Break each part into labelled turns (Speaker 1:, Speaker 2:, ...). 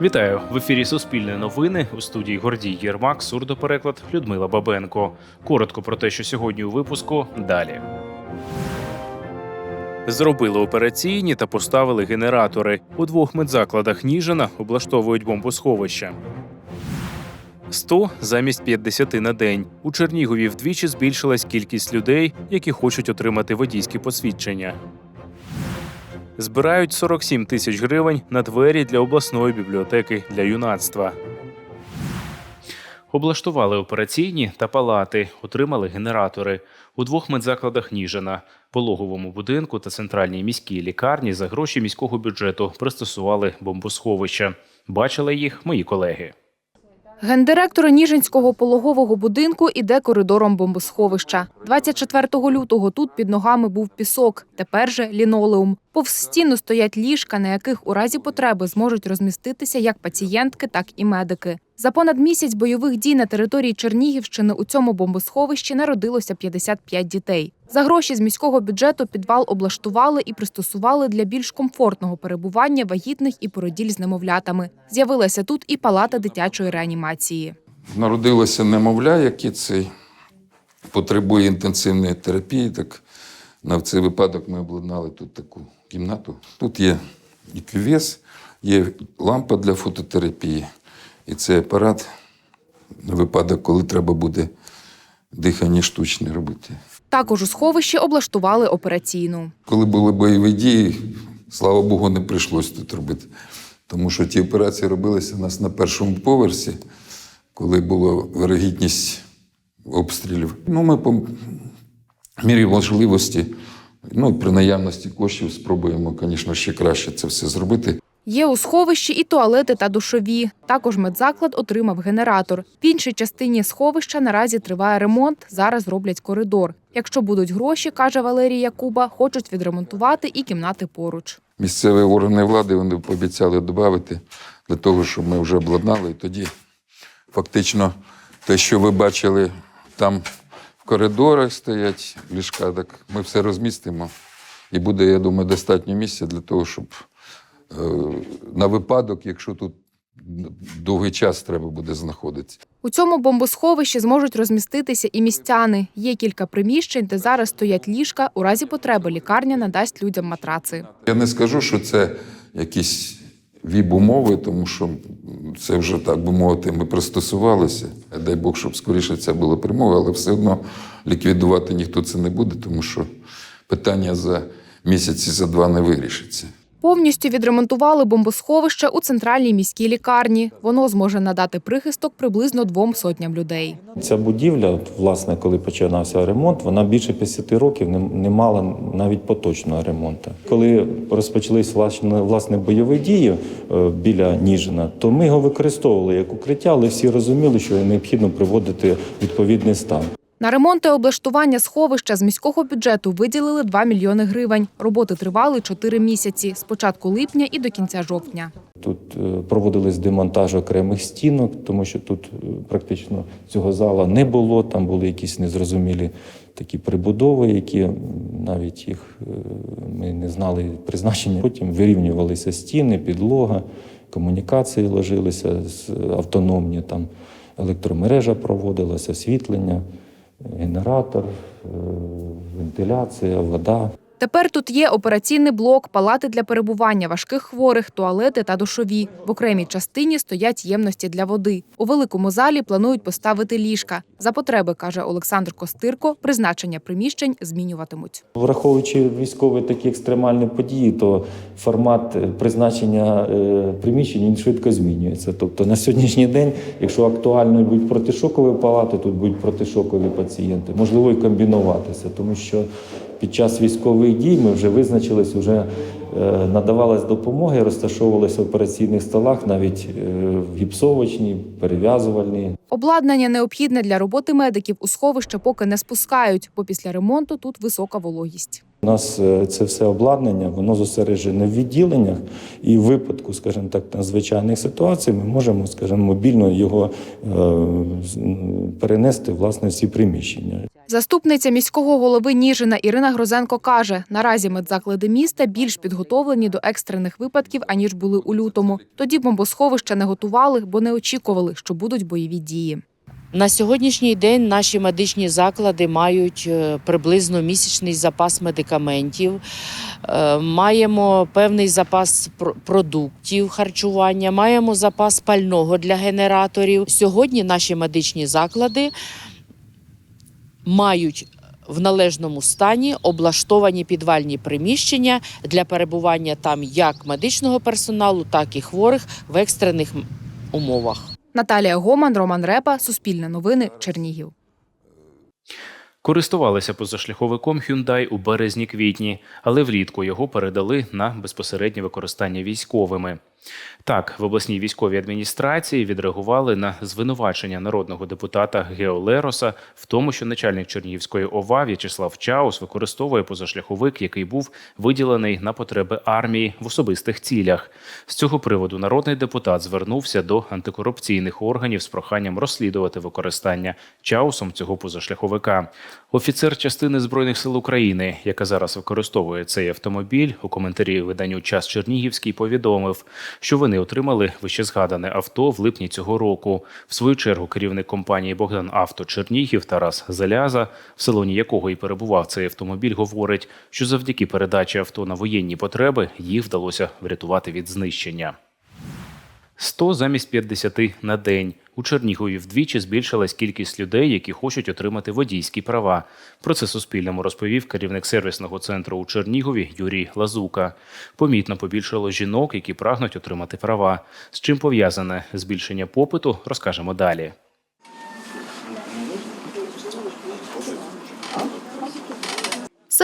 Speaker 1: Вітаю в ефірі Суспільне новини у студії Гордій Єрмак, сурдопереклад Людмила Бабенко. Коротко про те, що сьогодні у випуску далі. Зробили операційні та поставили генератори. У двох медзакладах Ніжина облаштовують бомбосховища. 100 замість 50 на день. У Чернігові вдвічі збільшилась кількість людей, які хочуть отримати водійські посвідчення. Збирають 47 тисяч гривень на двері для обласної бібліотеки для юнацтва. Облаштували операційні та палати, отримали генератори у двох медзакладах Ніжина, пологовому будинку та центральній міській лікарні за гроші міського бюджету пристосували бомбосховища. Бачили їх мої колеги.
Speaker 2: Гендиректор Ніжинського пологового будинку іде коридором бомбосховища. 24 лютого тут під ногами був пісок, тепер же лінолеум. Повз стіну стоять ліжка, на яких у разі потреби зможуть розміститися як пацієнтки, так і медики. За понад місяць бойових дій на території Чернігівщини у цьому бомбосховищі народилося 55 дітей. За гроші з міського бюджету підвал облаштували і пристосували для більш комфортного перебування вагітних і породіль з немовлятами. З'явилася тут і палата дитячої реанімації.
Speaker 3: Народилося немовля, яке цей потребує інтенсивної терапії. Так на цей випадок ми обладнали тут таку кімнату. Тут є і кювес, є лампа для фототерапії, і цей апарат на випадок, коли треба буде дихання штучне робити.
Speaker 2: Також у сховищі облаштували операційну.
Speaker 3: Коли були бойові дії, слава Богу, не прийшлося тут робити. Тому що ті операції робилися у нас на першому поверсі, коли була вирогідність обстрілів. Ну, ми по мірі можливості, ну, при наявності коштів спробуємо, звісно, ще краще це все зробити.
Speaker 2: Є у сховищі і туалети та душові. Також медзаклад отримав генератор. В іншій частині сховища наразі триває ремонт. Зараз роблять коридор. Якщо будуть гроші, каже Валерій Якуба, хочуть відремонтувати і кімнати поруч.
Speaker 3: Місцеві органи влади вони пообіцяли додати для того, щоб ми вже обладнали. І тоді фактично те, що ви бачили там в коридорах стоять ліжка, так ми все розмістимо. І буде, я думаю, достатньо місця для того, щоб на випадок, якщо тут довгий час треба буде знаходитися.
Speaker 2: У цьому бомбосховищі зможуть розміститися і містяни. Є кілька приміщень, де зараз стоять ліжка. У разі потреби лікарня надасть людям матраци.
Speaker 3: Я не скажу, що це якісь віп-умови, тому що це вже, так би мовити, ми пристосувалися. Дай Бог, щоб скоріше це була перемога, але все одно ліквідувати ніхто це не буде, тому що питання за місяці, за два не вирішиться.
Speaker 2: Повністю відремонтували бомбосховище у центральній міській лікарні. Воно зможе надати прихисток приблизно двом сотням людей.
Speaker 4: Ця будівля, власне, коли починався ремонт, вона більше 50 років не, мала навіть поточного ремонту. Коли розпочались власне, власне бойові дії е, біля Ніжина, то ми його використовували як укриття, але всі розуміли, що необхідно приводити відповідний стан.
Speaker 2: На ремонт і облаштування сховища з міського бюджету виділили 2 мільйони гривень. Роботи тривали 4 місяці з початку липня і до кінця жовтня.
Speaker 4: Тут е, проводились демонтаж окремих стінок, тому що тут е, практично цього зала не було. Там були якісь незрозумілі такі прибудови, які навіть їх е, ми не знали призначення. Потім вирівнювалися стіни, підлога, комунікації ложилися автономні. Там електромережа проводилася, освітлення, генератор, е, вентиляція, вода.
Speaker 2: Тепер тут є операційний блок, палати для перебування важких хворих, туалети та душові. В окремій частині стоять ємності для води. У великому залі планують поставити ліжка. За потреби, каже Олександр Костирко, призначення приміщень змінюватимуть.
Speaker 4: Враховуючи військові такі екстремальні події, то формат е, призначення е, приміщень він швидко змінюється. Тобто на сьогоднішній день, якщо актуально будуть протишокові палати, тут будуть протишокові пацієнти, можливо і комбінуватися, тому що під час військових дій ми вже визначились, вже е, надавалась допомога, розташовувалися в операційних столах, навіть е, гіпсовочні, перев'язувальні.
Speaker 2: Обладнання необхідне для роботи медиків у сховище поки не спускають, бо після ремонту тут висока вологість.
Speaker 4: У нас е, це все обладнання, воно зосереджене в відділеннях, і в випадку, скажімо так, надзвичайних ситуацій ми можемо, скажімо, мобільно його е, перенести власне в ці приміщення.
Speaker 2: Заступниця міського голови Ніжина Ірина Грозенко каже: наразі медзаклади міста більш підготовлені до екстрених випадків аніж були у лютому. Тоді бомбосховища не готували, бо не очікували, що будуть бойові дії.
Speaker 5: На сьогоднішній день наші медичні заклади мають е, приблизно місячний запас медикаментів, е, маємо певний запас продуктів харчування, маємо запас пального для генераторів. Сьогодні наші медичні заклади мають в належному стані облаштовані підвальні приміщення для перебування там як медичного персоналу, так і хворих в екстрених умовах.
Speaker 2: Наталія Гоман, Роман Репа, Суспільне новини, Чернігів.
Speaker 1: Користувалися позашляховиком Hyundai у березні-квітні, але влітку його передали на безпосереднє використання військовими. Так, в обласній військовій адміністрації відреагували на звинувачення народного депутата Гео Лероса в тому, що начальник Чернігівської ОВА В'ячеслав Чаус використовує позашляховик, який був виділений на потреби армії в особистих цілях. З цього приводу народний депутат звернувся до антикорупційних органів з проханням розслідувати використання Чаусом цього позашляховика. Офіцер частини збройних сил України, яка зараз використовує цей автомобіль, у коментарі виданню Час Чернігівський повідомив, що вони отримали вищезгадане авто в липні цього року. В свою чергу керівник компанії Богдан Авто Чернігів Тарас Заляза, в салоні якого і перебував цей автомобіль, говорить, що завдяки передачі авто на воєнні потреби їх вдалося врятувати від знищення. 100 замість 50 на день. У Чернігові вдвічі збільшилась кількість людей, які хочуть отримати водійські права. Про це Суспільному розповів керівник сервісного центру у Чернігові Юрій Лазука. Помітно побільшало жінок, які прагнуть отримати права. З чим пов'язане збільшення попиту, розкажемо далі.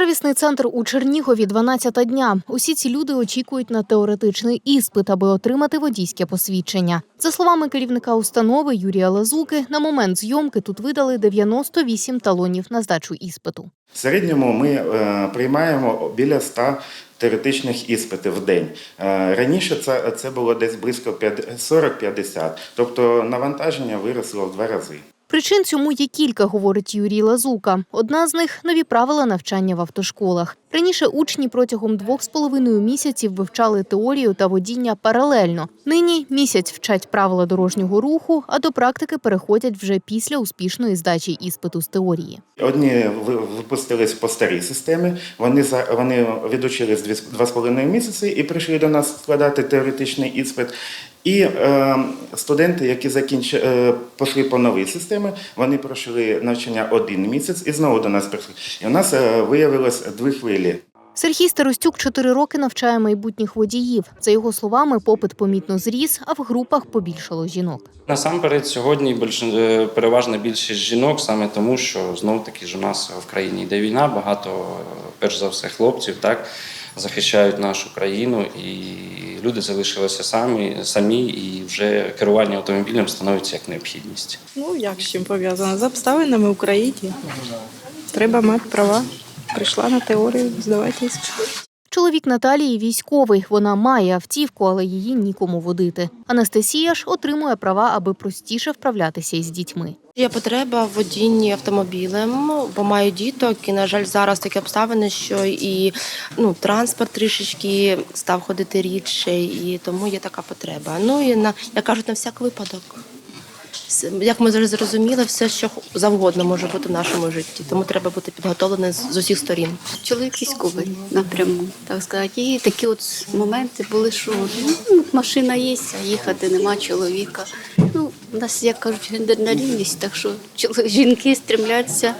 Speaker 6: Сервісний центр у Чернігові 12 дня. Усі ці люди очікують на теоретичний іспит, аби отримати водійське посвідчення. За словами керівника установи Юрія Лазуки, на момент зйомки тут видали 98 талонів на здачу іспиту.
Speaker 7: В середньому ми е, приймаємо біля 100 теоретичних іспитів в день. Е, раніше це, це було десь близько 40-50, тобто навантаження виросло в два рази.
Speaker 6: Причин цьому є кілька, говорить Юрій Лазука. Одна з них нові правила навчання в автошколах. Раніше учні протягом двох з половиною місяців вивчали теорію та водіння паралельно. Нині місяць вчать правила дорожнього руху, а до практики переходять вже після успішної здачі іспиту з теорії.
Speaker 7: Одні ви- випустились по старій системі, вони, за, вони відучились два з половиною місяці і прийшли до нас складати теоретичний іспит. І е, студенти, які закінчили, е, пішли по новій системі, вони пройшли навчання один місяць і знову до нас прийшли. І у нас е, виявилось дві хвилі.
Speaker 6: Сергій Старостюк чотири роки навчає майбутніх водіїв. За його словами, попит помітно зріс, а в групах побільшало жінок.
Speaker 8: Насамперед, сьогодні більш, е, переважна більшість жінок, саме тому, що знов таки ж у нас в країні йде війна, багато, е, перш за все, хлопців так захищають нашу країну, і люди залишилися самі, самі, і вже керування автомобілем становиться як необхідність.
Speaker 9: Ну, як з чим пов'язано? З обставинами в Україні. Треба мати права. Прийшла на теорію, здавати іспит.
Speaker 6: Чоловік Наталії військовий. Вона має автівку, але її нікому водити. Анастасія ж отримує права, аби простіше вправлятися із дітьми.
Speaker 10: Є потреба в водінні автомобілем, бо маю діток, і на жаль, зараз такі обставини, що і ну транспорт трішечки став ходити рідше, і тому є така потреба. Ну і на як кажуть, на всяк випадок. Як ми вже зрозуміли, все, що завгодно може бути в нашому житті, тому треба бути підготовленим з усіх сторін.
Speaker 11: Чоловік військовий напряму, так сказати. І такі от моменти були, що ну, машина є, а їхати нема чоловіка. У нас, як кажуть, гендерна рівність, так що жінки стремляться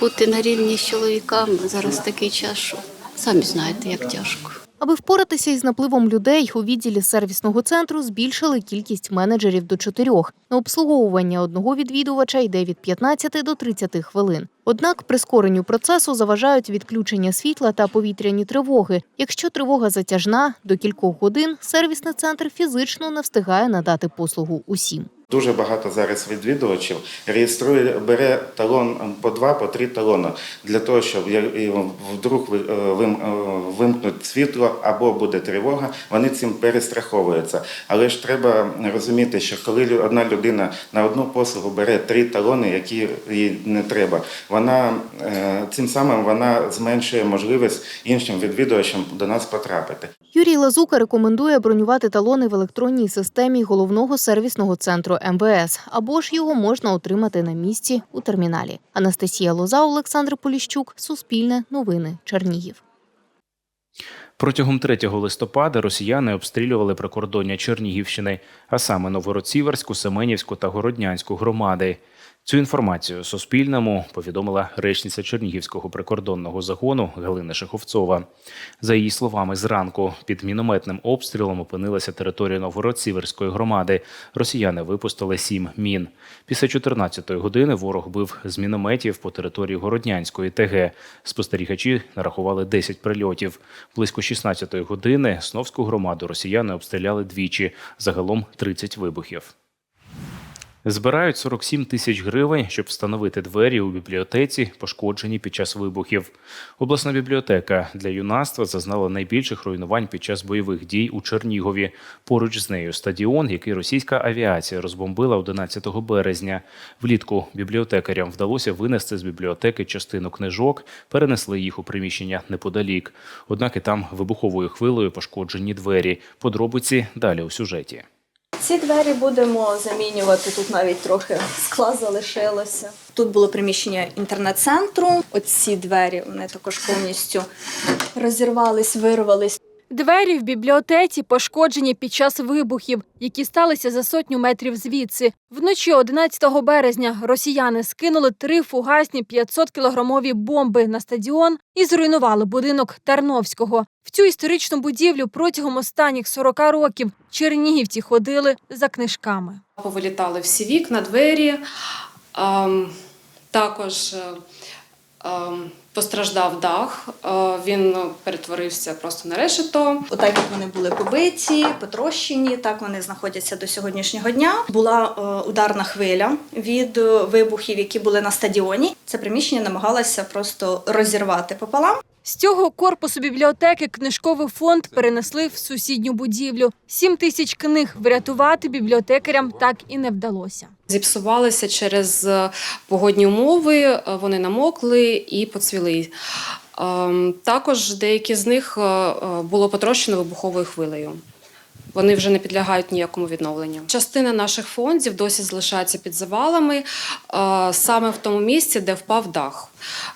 Speaker 11: бути на рівні з чоловіками. Зараз такий час, що самі знаєте, як тяжко.
Speaker 6: Аби впоратися із напливом людей, у відділі сервісного центру збільшили кількість менеджерів до чотирьох. На обслуговування одного відвідувача йде від 15 до 30 хвилин. Однак прискоренню процесу заважають відключення світла та повітряні тривоги. Якщо тривога затяжна, до кількох годин сервісний центр фізично не встигає надати послугу усім.
Speaker 7: Дуже багато зараз відвідувачів реєструє, бере талон по два, по три талони для того, щоб вдруг е, е, вимкнуть світло або буде тривога, вони цим перестраховуються. Але ж треба розуміти, що коли одна людина на одну послугу бере три талони, які їй не треба, вона е, цим самим вона зменшує можливість іншим відвідувачам до нас потрапити.
Speaker 6: Юрій Лазука рекомендує бронювати талони в електронній системі головного сервісного центру МВС, або ж його можна отримати на місці у терміналі. Анастасія Лоза, Олександр Поліщук, Суспільне, Новини, Чернігів.
Speaker 1: Протягом 3 листопада росіяни обстрілювали прикордоння Чернігівщини, а саме Новгород-Сіверську, Семенівську та Городнянську громади. Цю інформацію Суспільному повідомила речниця Чернігівського прикордонного загону Галина Шеховцова. За її словами, зранку під мінометним обстрілом опинилася територія Новгород-Сіверської громади. Росіяни випустили сім мін. Після 14-ї години ворог бив з мінометів по території Городнянської ТГ. Спостерігачі нарахували 10 прильотів. Близько 16-ї години Сновську громаду росіяни обстріляли двічі, загалом 30 вибухів. Збирають 47 тисяч гривень, щоб встановити двері у бібліотеці, пошкоджені під час вибухів. Обласна бібліотека для юнацтва зазнала найбільших руйнувань під час бойових дій у Чернігові. Поруч з нею стадіон, який російська авіація розбомбила 11 березня. Влітку бібліотекарям вдалося винести з бібліотеки частину книжок, перенесли їх у приміщення неподалік. Однак і там вибуховою хвилею пошкоджені двері. Подробиці далі у сюжеті.
Speaker 12: Ці двері будемо замінювати. Тут навіть трохи скла залишилося. Тут було приміщення інтернет-центру. Оці двері вони також повністю розірвались, вирвались.
Speaker 13: Двері в бібліотеці пошкоджені під час вибухів, які сталися за сотню метрів звідси. Вночі 11 березня росіяни скинули три фугасні 500-кілограмові бомби на стадіон і зруйнували будинок Тарновського. В цю історичну будівлю протягом останніх 40 років чернігівці ходили за книжками.
Speaker 14: Повилітали всі вікна, двері. Ем, також е, ем, постраждав дах. Е, він перетворився просто на решето.
Speaker 12: Отак як вони були побиті, потрощені, так вони знаходяться до сьогоднішнього дня. Була е, ударна хвиля від е, вибухів, які були на стадіоні. Це приміщення намагалося просто розірвати пополам.
Speaker 13: З цього корпусу бібліотеки книжковий фонд перенесли в сусідню будівлю. Сім тисяч книг врятувати бібліотекарям так і не вдалося.
Speaker 14: Зіпсувалися через е, погодні умови, е, вони намокли і поцвіли. Ем, Також деякі з них е, було потрощено вибуховою хвилею. Вони вже не підлягають ніякому відновленню. Частина наших фондів досі залишається під завалами, е, саме в тому місці, де впав дах.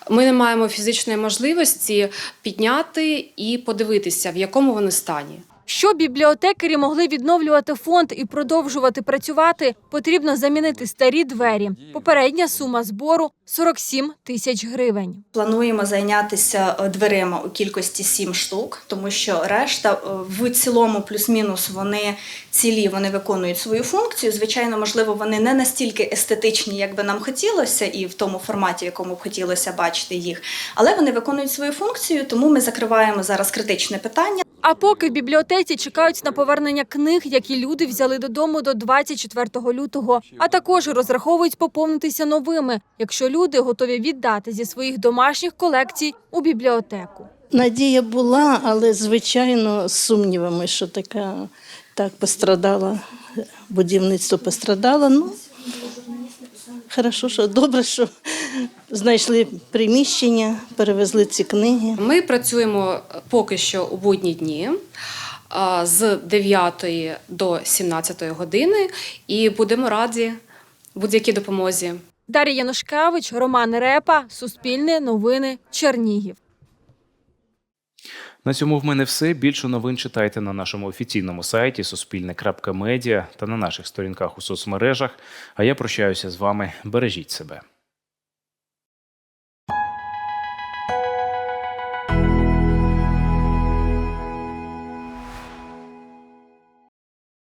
Speaker 14: Ми не маємо фізичної можливості підняти і подивитися, в якому вони стані.
Speaker 13: Щоб бібліотекарі могли відновлювати фонд і продовжувати працювати, потрібно замінити старі двері. Попередня сума збору 47 тисяч гривень.
Speaker 12: Плануємо зайнятися е, дверима у кількості сім штук, тому що решта е, в цілому, плюс-мінус, вони цілі, вони виконують свою функцію. Звичайно, можливо, вони не настільки естетичні, як би нам хотілося, і в тому форматі, в якому б хотілося бачити їх, але вони виконують свою функцію, тому ми закриваємо зараз критичне питання.
Speaker 13: А поки в бібліотеці чекають на повернення книг, які люди взяли додому до 24 лютого, а також розраховують поповнитися новими, якщо люди готові віддати зі своїх домашніх колекцій у бібліотеку.
Speaker 15: Надія була, але звичайно з сумнівами, що така так пострадала, будівництво пострадало. Ну, хорошо, що добре, що знайшли приміщення, перевезли ці книги.
Speaker 14: Ми працюємо поки що у будні дні з 9 до 17 години і будемо раді будь-якій допомозі.
Speaker 13: Дар'я Янушкевич, Роман Репа, Суспільне новини, Чернігів.
Speaker 1: На цьому в мене все. Більше новин читайте на нашому офіційному сайті Суспільне.Медіа та на наших сторінках у соцмережах. А я прощаюся з вами. Бережіть себе.